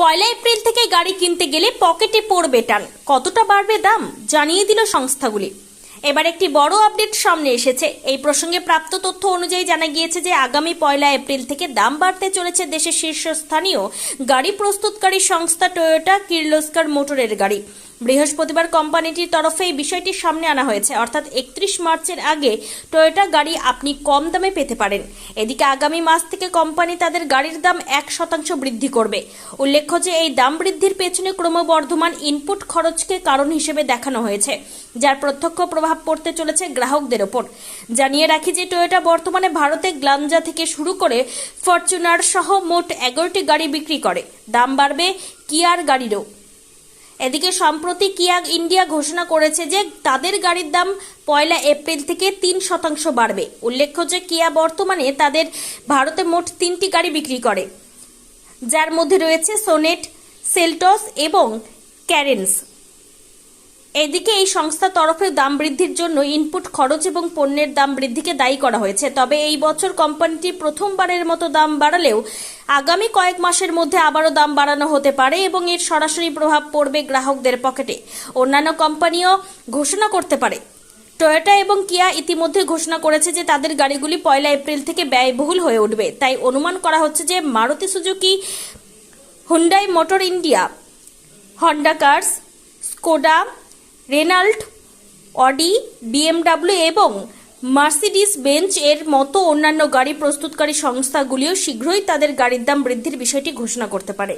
পয়লা April থেকে গাড়ি কিনতে গেলে পকেটে পড়বে টান। কতটা বাড়বে দাম জানিয়ে দিল সংস্থাগুলি। এবার একটি বড় আপডেট সামনে এসেছে। এই প্রসঙ্গে প্রাপ্ত তথ্য অনুযায়ী জানা গিয়েছে যে আগামী পয়লা এপ্রিল থেকে দাম বাড়তে চলেছে দেশের শীর্ষস্থানীয় গাড়ি প্রস্তুতকারী সংস্থা টয়োটা কির্লোস্কার মোটরের গাড়ি। বৃহস্পতিবার কোম্পানিটির তরফে এই বিষয়টি সামনে আনা হয়েছে। অর্থাৎ একত্রিশ মার্চের আগে টয়োটা গাড়ি আপনি কম দামে পেতে পারেন। এদিকে আগামী মাস থেকে কোম্পানি তাদের গাড়ির দাম এক শতাংশ বৃদ্ধি করবে। উল্লেখ্য যে এই দাম বৃদ্ধির পেছনে ক্রমবর্ধমান ইনপুট খরচকে কারণ হিসেবে দেখানো হয়েছে, যার প্রত্যক্ষ প্রভাব পড়তে চলেছে গ্রাহকদের ওপর। জানিয়ে রাখি যে টয়োটা বর্তমানে ভারতে গ্লাঞ্জা থেকে শুরু করে ফরচুনার সহ মোট এগারোটি গাড়ি বিক্রি করে। দাম বাড়বে কিয়ার গাড়িরও। এদিকে সম্প্রতি কিয়া ইন্ডিয়া ঘোষণা করেছে যে তাদের গাড়ির দাম পয়লা এপ্রিল থেকে তিন শতাংশ বাড়বে। উল্লেখ্য যে কিয়া বর্তমানে তাদের ভারতে মোট তিনটি গাড়ি বিক্রি করে, যার মধ্যে রয়েছে সোনেট, সেলটস এবং ক্যারেন্স। এদিকে এই সংস্থার তরফে দাম বৃদ্ধির জন্য ইনপুট খরচ এবং পণ্যের দাম বৃদ্ধিকে দায়ী করা হয়েছে। তবে এই বছর কোম্পানিটি প্রথমবারের মতো দাম বাড়ালেও আগামী কয়েক মাসের মধ্যে আবারও দাম বাড়ানো হতে পারে এবং এর সরাসরি প্রভাব পড়বে গ্রাহকদের পকেটে। অন্যান্য কোম্পানিও ঘোষণা করতে পারে। টয়োটা এবং কিয়া ইতিমধ্যে ঘোষণা করেছে যে তাদের গাড়িগুলি পয়লা এপ্রিল থেকে ব্যয়বহুল হয়ে উঠবে। তাই অনুমান করা হচ্ছে যে Maruti Suzuki, Hyundai motor India, Honda cars, Skoda Renault Audi BMW এবং মার্সিডিস বেঞ্চ এর মতো অন্যান্য গাড়ি প্রস্তুতকারী সংস্থাগুলিও শীঘ্রই তাদের গাড়ির দাম বৃদ্ধির বিষয়টি ঘোষণা করতে পারে।